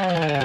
Oh.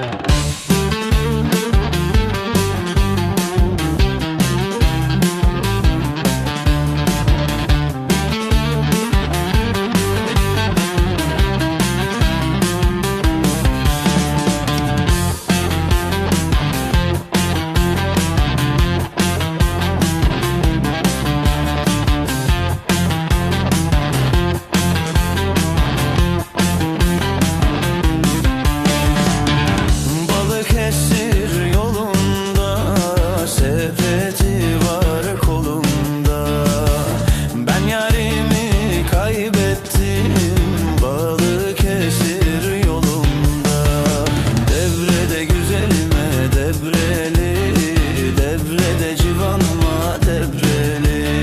kurbanıma debreli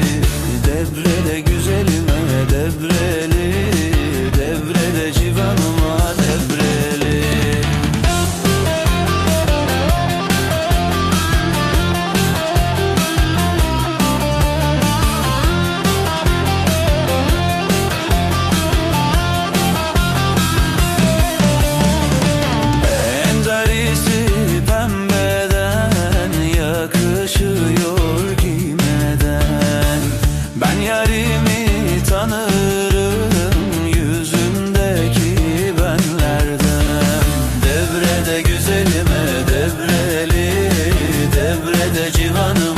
Debrede güzelime debreli devrede güzelime devreli Devrede cihanım.